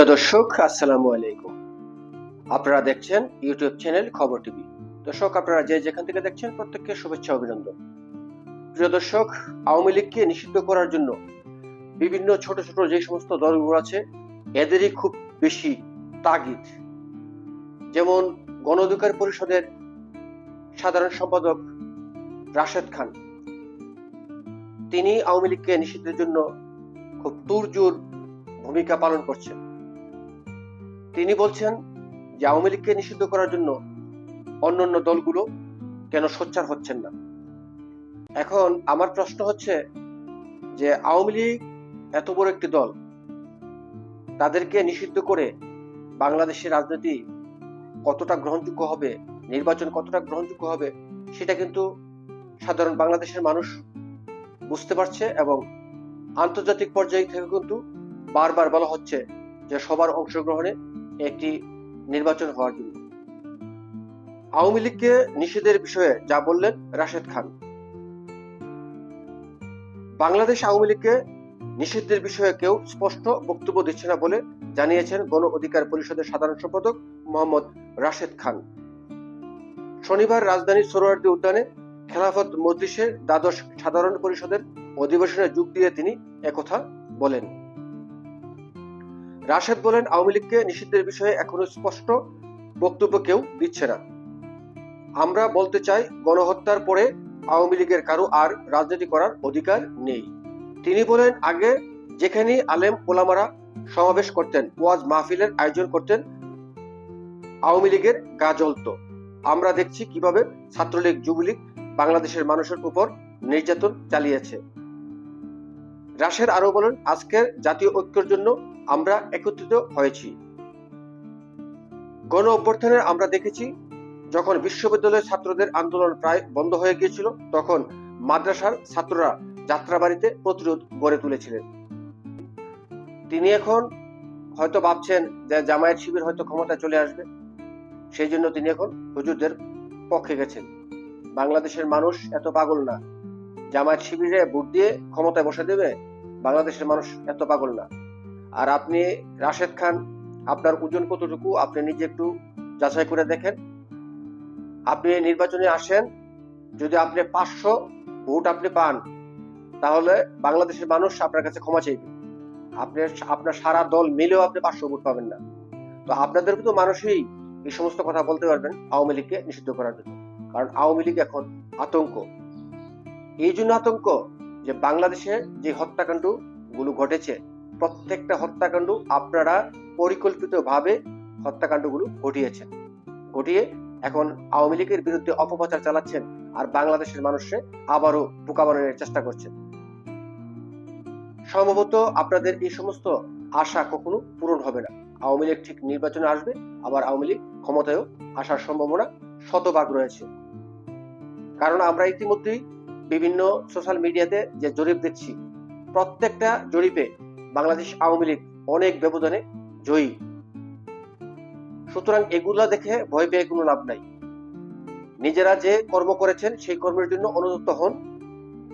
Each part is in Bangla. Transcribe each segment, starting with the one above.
প্রিয় দর্শক, আসসালামু আলাইকুম। আপনারা দেখছেন ইউটিউব চ্যানেল খবর টিভি। দর্শক, আপনারা যে যেখান থেকে দেখছেন, প্রত্যেককে শুভেচ্ছা, অভিনন্দন। প্রিয় দর্শক, আওয়ামী লীগকে নিষিদ্ধ করার জন্য বিভিন্ন ছোট ছোট যে সমস্ত দলগুলো আছে, এদেরই খুব বেশি তাগিদ। যেমন গণ অধিকার পরিষদের সাধারণ সম্পাদক রাশেদ খান। তিনি আওয়ামী লীগকে নিষিদ্ধের জন্য খুব তুরজোর ভূমিকা পালন করছেন। তিনি বলছেন যে আওয়ামী লীগকে নিষিদ্ধ করার জন্য অন্যান্য দলগুলো কেন সোচ্চার হচ্ছেন না। এখন আমার প্রশ্ন হচ্ছে যে আওয়ামী লীগ এত বড় একটি দল, তাদেরকে নিষিদ্ধ করে বাংলাদেশের রাজনীতি কতটা গ্রহণযোগ্য হবে, নির্বাচন কতটা গ্রহণযোগ্য হবে, সেটা কিন্তু সাধারণ বাংলাদেশের মানুষ বুঝতে পারছে এবং আন্তর্জাতিক পর্যায়ে থেকে কিন্তু বারবার বলা হচ্ছে যে সবার অংশগ্রহণে একটি নির্বাচন হওয়ার জন্য। আওয়ামী লীগকে নিষেধের বিষয়ে যা বললেন রাশেদ খান। বাংলাদেশ আওয়ামী লীগকে নিষিদ্ধের বিষয়ে কেউ স্পষ্ট বক্তব্য দিচ্ছে না বলে জানিয়েছেন গণ অধিকার পরিষদের সাধারণ সম্পাদক মোহাম্মদ রাশেদ খান। শনিবার রাজধানীর সোহরাওয়ার্দী উদ্যানে খেলাফত মজলিসের দ্বাদশ সাধারণ পরিষদের অধিবেশনে যোগ দিয়ে তিনি একথা বলেন। রাশেদ বলেন, আওয়ামী লীগকে নিষিদ্ধের বিষয়ে এখনও স্পষ্ট বক্তব্য কেউ দিচ্ছে না। আমরা বলতে চাই, গণহত্যার পরে আওয়ামী লীগের কারও আর রাজনীতি করার অধিকার নেই। তিনি বলেন, আগে যেখানে আলেম ওলামারা সমাবেশ করতেন, ওয়াজ মাহফিলের আয়োজন করতেন, আওয়ামী লীগের গা জ্বলত। আমরা দেখছি কীভাবে ছাত্রলীগ, যুবলীগ বাংলাদেশের মানুষের উপর নির্যাতন চালিয়েছে। রাশেদ আরও বলেন, আজকের জাতীয় ঐক্যের জন্য আমরা একত্রিত হয়েছি। গণ অভ্যর্থনে আমরা দেখেছি, যখন বিশ্ববিদ্যালয়ের ছাত্রদের আন্দোলন প্রায় বন্ধ হয়ে গিয়েছিল, তখন মাদ্রাসার ছাত্ররা যাত্রাবাড়িতে প্রতিরোধ গড়ে তুলেছিলেন। তিনি এখন হয়তো ভাবছেন যে জামায়াত শিবির হয়তো ক্ষমতায় চলে আসবে। সেই জন্য তিনি এখন হুজুরদের পক্ষে গেছেন। বাংলাদেশের মানুষ এত পাগল না। জামায়াত শিবিরে ভোট দিয়ে ক্ষমতায় বসে দেবে, বাংলাদেশের মানুষ এত পাগল না। আর আপনি রাশেদ খান, আপনার ওজন কতটুকু? আপনি নিজে একটু যাচাই করে দেখেন। আপনি নির্বাচনে আসেন, যদি আপনি পাঁচশো ভোট আপনি পান, তাহলে বাংলাদেশের মানুষ আপনার কাছে ক্ষমা চাইবে। আপনি আপনার সারা দল মিলেও আপনি পাঁচশো ভোট পাবেন না। তো আপনাদের তো মানুষই এই সমস্ত কথা বলতে পারবেন আওয়ামী লীগকে নিষিদ্ধ করার জন্য। কারণ আওয়ামী লীগ এখন আতঙ্ক। এই জন্য আতঙ্ক যে বাংলাদেশে যে হত্যাকাণ্ডগুলো ঘটেছে প্রত্যেকটা হত্যাকাণ্ড আপনারা পরিকল্পিতভাবে হত্যাকাণ্ডগুলো ঘটিয়েছেন। ঘটিয়ে এখন আওয়ামী লীগের বিরুদ্ধে অপপ্রচার চালাচ্ছেন আর বাংলাদেশের মানুষে আবারও বোকা বানানোর চেষ্টা করছেন। সম্ভবত আপনাদের এই সমস্ত আশা কখনো পূরণ হবে না। আওয়ামী লীগ ঠিক নির্বাচনে আসবে, আবার আওয়ামী লীগ ক্ষমতায়ও আসার সম্ভাবনা শতভাগ রয়েছে। কারণ আমরা ইতিমধ্যেই বিভিন্ন সোশ্যাল মিডিয়াতে যে জরিপ দেখছি, প্রত্যেকটা জরিপে বাংলাদেশ আওয়ামী লীগ অনেক ব্যবধানে জয়ী। সুতরাং এগুলা দেখে ভয় পেয়ে কোনো লাভ নাই। নিজেরা যে কর্ম করেছেন, সেই কর্মের জন্য অনুযুক্ত হন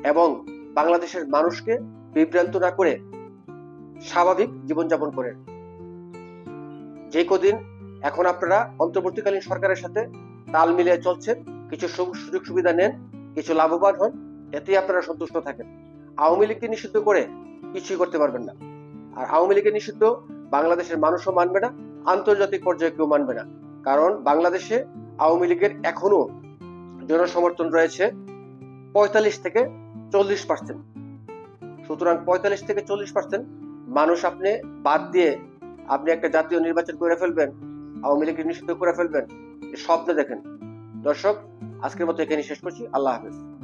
এবং বাংলাদেশের মানুষকে বিভ্রান্ত না করে স্বাভাবিক জীবনযাপন করেন। যে কদিন এখন আপনারা অন্তর্বর্তীকালীন সরকারের সাথে তাল মিলিয়ে চলছেন, কিছু সুযোগ সুবিধা নেন, কিছু লাভবান হন, এতেই আপনারা সন্তুষ্ট থাকেন। আওয়ামী লীগকে নিষিদ্ধ করে কিছুই করতে পারবেন না। আর আওয়ামী লীগের নিষিদ্ধ বাংলাদেশের মানুষও মানবে না, আন্তর্জাতিক পর্যায়ে কেউ মানবে না। কারণ বাংলাদেশে আওয়ামী লীগের এখনও জনসমর্থন রয়েছে পঁয়তাল্লিশ থেকে চল্লিশ পার্সেন্ট সুতরাং পঁয়তাল্লিশ থেকে চল্লিশ পার্সেন্ট মানুষ আপনি বাদ দিয়ে আপনি একটা জাতীয় নির্বাচন করে ফেলবেন, আওয়ামী লীগের নিষিদ্ধ করে ফেলবেন, স্বপ্নে দেখেন। দর্শক, আজকের মতো এখানে শেষ করছি। আল্লাহ হাফেজ।